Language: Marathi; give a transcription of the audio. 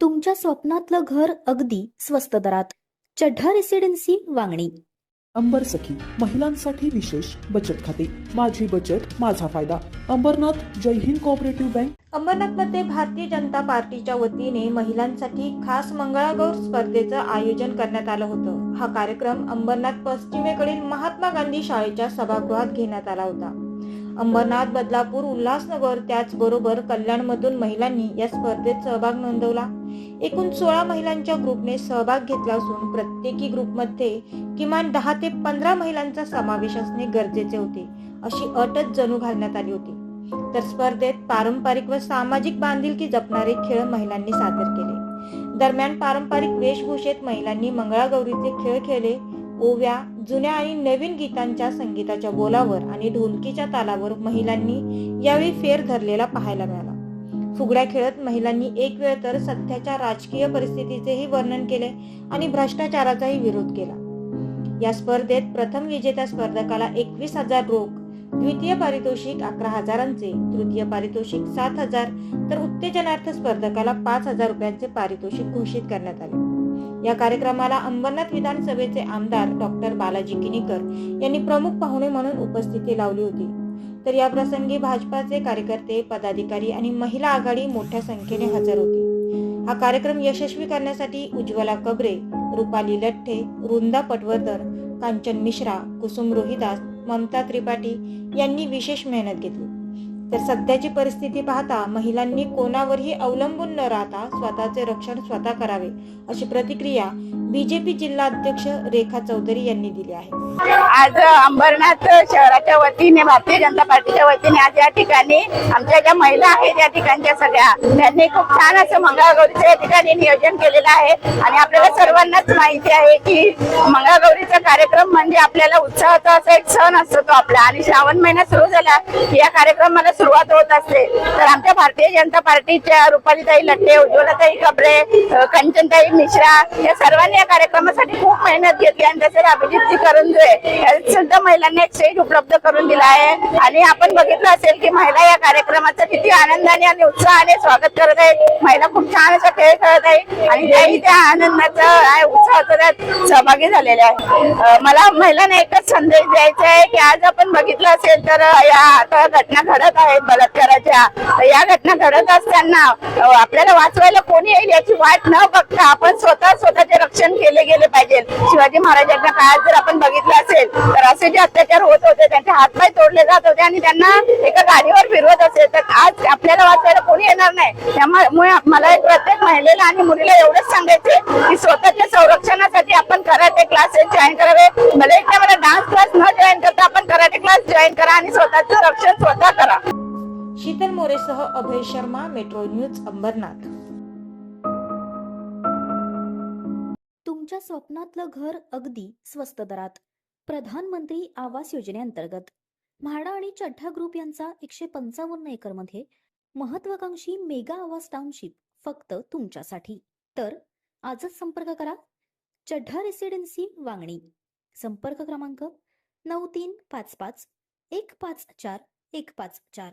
तुमच्या स्वप्नातलं घर अगदी स्वस्त दरात. चढ्ढा रेसिडेन्सी वांगणी. अंबर सखी महिलांसाठी विशेष बचत खाते. माझी बचत माझा फायदा. Ambernath Jai Hind cooperative bank. अंबरनाथमध्ये भारतीय जनता पार्टीच्या वतीने महिलांसाठी खास मंगळागौर स्पर्धेचं आयोजन करण्यात आलं होतं. हा कार्यक्रम अंबरनाथ पश्चिमेकडील महात्मा गांधी शाळेच्या सभागृहात घेण्यात आला होता. अंबरनाथ बदलापूर उल्हासनगर त्याचबरोबर कल्याणमधून महिलांनी या स्पर्धेत सहभाग नोंदवला. एकूण सोळा महिलांच्या ग्रुपने सहभाग घेतला असून प्रत्येकी ग्रुपमध्ये किमान दहा ते पंधरा महिलांचा समावेश असणे गरजेचे होते अशी अटच जणू घालण्यात आली होती. तर स्पर्धेत पारंपरिक व सामाजिक बांधिलकी जपणारे खेळ महिलांनी सादर केले. दरम्यान पारंपरिक वेशभूषेत महिलांनी मंगळागौरीचे खेळ खेळले. ओव्या जुन्या आणि नवीन गीतांच्या संगीताच्या बोलावर आणि ढोलकीच्या तालावर महिलांनी यावेळी फेर धरलेला पाहायला मिळाला. फुगड्या खेळत महिलांनी एक वेळ तर सध्याच्या राजकीय परिस्थितीचेही वर्णन केले आणि भ्रष्टाचाराचाही विरोध केला. या स्पर्धेत प्रथम विजेत्या स्पर्धकाला एकवीस हजार रोख द्वितीय पारितोषिक अकरा हजारांचे तृतीय पारितोषिक सात हजार तर उत्तेजनार्थ स्पर्धकाला पाच हजार रुपयांचे पारितोषिक घोषित करण्यात आले. या कार्यक्रमाला अंबरनाथ विधानसभेचे आमदार डॉक्टर बालाजी किनीकर यांनी प्रमुख पाहुणे म्हणून उपस्थिती लावली होती. तर या प्रसंगी भाजपाचे कार्यकर्ते पदाधिकारी आणि महिला आघाडी मोठ्या संख्येने हजर होती. हा कार्यक्रम यशस्वी करण्यासाठी उज्ज्वला कबरे रुपाली लठ्ठे वृंदा पटवर्धन कांचन मिश्रा कुसुम रोहिदास ममता त्रिपाठी यांनी विशेष मेहनत घेतली. तर सध्याची परिस्थिती पाहता महिलांनी कोणावरही अवलंबून न राहता स्वतःचे रक्षण स्वतः करावे अशी प्रतिक्रिया बीजेपी जिल्हा अध्यक्ष रेखा चौधरी यांनी दिली आहे. आज अंबरनाथ शहराच्या वतीने भारतीय जनता पार्टीच्या वतीने आज या ठिकाणी आमच्या ज्या महिला आहेत या ठिकाणच्या सगळ्या त्यांनी खूप छान असं मंगळागौरीचं या ठिकाणी नियोजन केलेलं आहे. आणि आपल्याला सर्वांनाच माहिती आहे की मंगळागौरीचा कार्यक्रम म्हणजे आपल्याला उत्साहाचा असा एक सण असतो तो आपला. आणि श्रावण महिना सुरू झाला या कार्यक्रमाला सुरुवात होत असते. तर आमच्या भारतीय जनता पार्टीच्या रुपालीताई लट्टे उज्ज्वलाताई कबरे कंचनताई मिश्रा या सर्वांनी या कार्यक्रमासाठी खूप मेहनत घेतली आणि तसेच अभिजित करंजे सुद्धा महिलांना एक स्टेज उपलब्ध करून दिला आहे. आणि आपण बघितलं असेल की महिला या कार्यक्रमाचं किती आनंदाने आणि उत्साहाने स्वागत करत आहेत. महिला खूप छान असा खेळ खेळत आहे आणि त्याही त्या आनंदाचं आणि उत्साहाचं त्यात सहभागी झालेल्या आहे मला महिलांना एकच संदेश द्यायचा आहे की आज आपण बघितलं असेल तर या आता घटना घडत आहे. आहेत बलात्काराच्या या घटना घडत असताना आपल्याला वाचवायला कोणी येईल याची वाट न बघता आपण स्वतः स्वतःचे रक्षण केले गेले पाहिजे. शिवाजी महाराजांच्या काळात जर आपण बघितलं असेल तर असे जे अत्याचार होत होते त्यांचे हातपाय तोडले जात होते आणि त्यांना एका गाडीवर फिरवत असेल तर आज आपल्याला वाचवायला कोणी येणार नाही. त्यामुळे मला एक प्रत्येक महिलेला आणि मुलीला एवढंच सांगायचे की स्वतःच्या संरक्षणासाठी आपण कराटे क्लासेस जॉईन करावे. भले एकदा मला डान्स क्लास न जॉईन करता आपण कराटे क्लास जॉईन करा आणि स्वतःचं शीतल मोरेसह अभय शर्मा मेट्रो न्यूज अंबरनाथ. तुमच्या स्वप्नातलं घर अगदी स्वस्त दरात. प्रधानमंत्री आवास योजनेअंतर्गत. म्हाडा आणि चड्ढा ग्रुप यांचा एकशे पंचावन्न एकरमध्ये महत्वाकांक्षी मेगा आवास टाउनशिप फक्त तुमच्यासाठी. तर आजच संपर्क करा. चड्ढा रेसिडेन्सी वांगणी. संपर्क क्रमांक नऊ तीन पाच पाच एक पाच चार एक पाच चार.